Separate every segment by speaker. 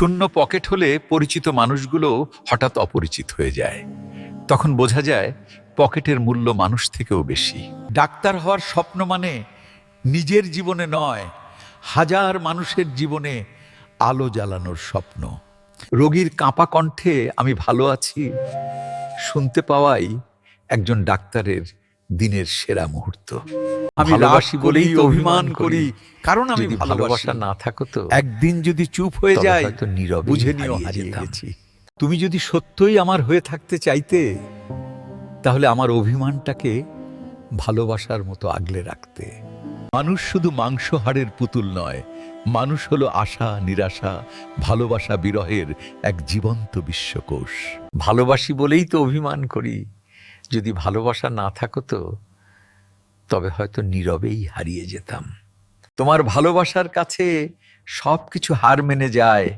Speaker 1: শূন্য পকেট হলে পরিচিত মানুষগুলো হঠাৎ অপরিচিত হয়ে যায়। তখন বোঝা যায় পকেটের মূল্য মানুষ থেকেও বেশি। ডাক্তার হওয়ার স্বপ্ন মানে নিজের জীবনে নয়, হাজার মানুষের জীবনে আলো জ্বালানোর স্বপ্ন। রোগীর কাঁপা কণ্ঠে আমি ভালো আছি, শুনতে পাওয়াই একজন ডাক্তারের দিনের সেরা মুহূর্ত। আমি ভালোবাসি বলেই তো অভিমান করি। কারণ আমি ভালোবাসা। না
Speaker 2: থাকো তো
Speaker 1: একদিন যদি চুপ হয়ে যায়
Speaker 2: হয়তো নীরবেই
Speaker 1: বুঝে নিও
Speaker 2: হারিয়ে
Speaker 1: হারিয়ে গেছি। তুমি যদি সত্যই আমার হয়ে থাকতে চাইতে তাহলে আমার অভিমানটাকে ভালোবাসার মতো আগলে রাখতে। মানুষ শুধু মাংস হাড়ের পুতুল নয় মানুষ হলো আশা নিরাশা ভালোবাসা বিরহের এক জীবন্ত বিশ্বকোষ।
Speaker 2: ভালোবাসি বলেই তো অভিমান করি। যদি ভালোবাসা না থাকো তো তবে হয়তো নীরবেই হারিয়ে যেতাম।
Speaker 1: তোমার ভালোবাসার কাছে সব কিছু হার মেনে যায়,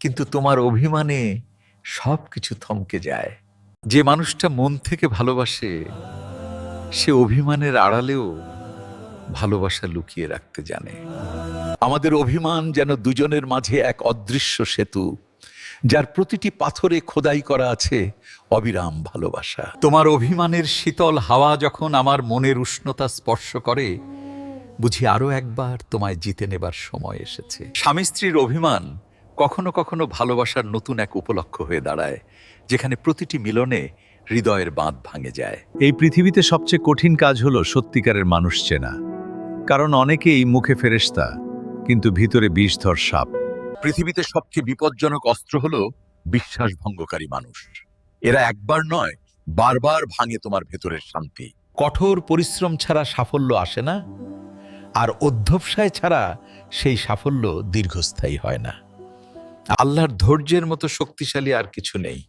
Speaker 1: কিন্তু তোমার অভিমানে সব কিছু থমকে যায়। যে মানুষটা মন থেকে ভালোবাসে, সে অভিমানের আড়ালেও ভালোবাসা লুকিয়ে রাখতে জানে। আমাদের অভিমান যেন দুজনের মাঝে এক অদৃশ্য সেতু যার প্রতিটি পাথরে খোদাই করা আছে অবিরাম ভালোবাসা। তোমার অভিমানের শীতল হাওয়া যখন আমার মনের উষ্ণতা স্পর্শ করে, বুঝি আরও একবার তোমায় জিতে নেবার সময় এসেছে। স্বামী স্ত্রীর অভিমান কখনো কখনো ভালোবাসার নতুন এক উপলক্ষ হয়ে দাঁড়ায়, যেখানে প্রতিটি মিলনে হৃদয়ের বাঁধ ভাঙে যায়।
Speaker 3: এই পৃথিবীতে সবচেয়ে কঠিন কাজ হলো সত্যিকারের মানুষ চেনা। কারণ অনেকেই মুখে ফেরেশতা, কিন্তু ভিতরে বিষধর সাপ।
Speaker 1: পৃথিবীতে সবচেয়ে বিপজ্জনক অস্ত্র হলো বিশ্বাস ভঙ্গকারী মানুষ। এরা একবার নয়, বারবার ভাঙে তোমার ভেতরের শান্তি। কঠোর পরিশ্রম ছাড়া সাফল্য আসে না, আর অধ্যবসায় ছাড়া সেই সাফল্য দীর্ঘস্থায়ী হয় না। আল্লাহর ধৈর্যের মতো শক্তিশালী আর কিছু নেই।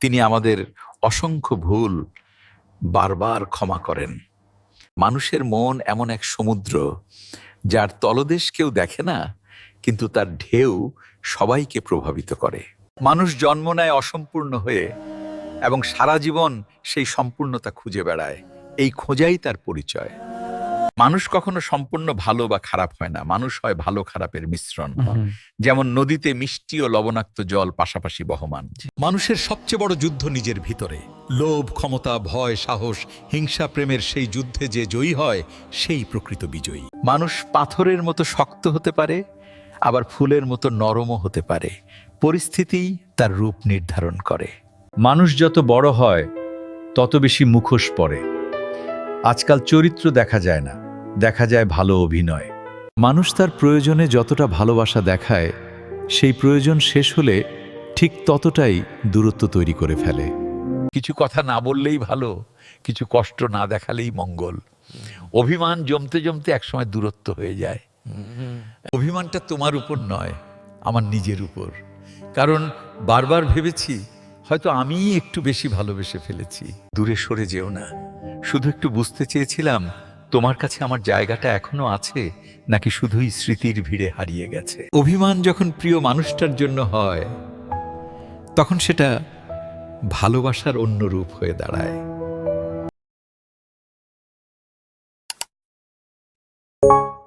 Speaker 1: তিনি আমাদের অসংখ্য ভুল বারবার ক্ষমা করেন। মানুষের মন এমন এক সমুদ্র, যার তলদেশ কেউ দেখে না কিন্তু তার ঢেউ সবাইকে প্রভাবিত করে। মানুষ জন্ম নেয় অসম্পূর্ণ হয়ে এবং সারা জীবন সেই সম্পূর্ণতা খুঁজে বেড়ায়। এই খোঁজাই তার পরিচয়। মানুষ কখনো সম্পূর্ণ ভালো বা খারাপ হয় না। মানুষ হয় ভালো খারাপের মিশ্রণ। যেমন নদীতে মিষ্টি ও লবণাক্ত জল পাশাপাশি বহমান। মানুষের সবচেয়ে বড় যুদ্ধ নিজের ভিতরে। লোভ ক্ষমতা ভয় সাহস হিংসা প্রেমের সেই যুদ্ধে যে জয়ী হয় সেই প্রকৃত বিজয়ী। মানুষ পাথরের মতো শক্ত হতে পারে আবার ফুলের মতো নরমও হতে পারে। পরিস্থিতিই তার রূপ নির্ধারণ করে।
Speaker 3: মানুষ যত বড় হয়, তত বেশি মুখোশ পড়ে। আজকাল চরিত্র দেখা যায় না, দেখা যায় ভালো অভিনয়। মানুষ তার প্রয়োজনে যতটা ভালোবাসা দেখায়, সেই প্রয়োজন শেষ হলে ঠিক ততটাই দূরত্ব তৈরি করে ফেলে।
Speaker 1: কিছু কথা না বললেই ভালো, কিছু কষ্ট না দেখালেই মঙ্গল। অভিমান জমতে জমতে একসময় দূরত্ব হয়ে যায়। অভিমানটা তোমার উপর নয়, আমার নিজের উপর। কারণ বারবার ভেবেছি, হয়তো আমি একটু বেশি ভালোবেসে ফেলেছি। দূরে সরে যেও না। শুধু একটু বুঝতে চেয়েছিলাম, তোমার কাছে আমার জায়গাটা এখনও আছে, নাকি শুধুই স্মৃতির ভিড়ে হারিয়ে গেছে। অভিমান যখন প্রিয় মানুষটার জন্য হয়, তখন সেটা ভালোবাসার অন্য রূপ হয়ে দাঁড়ায়। you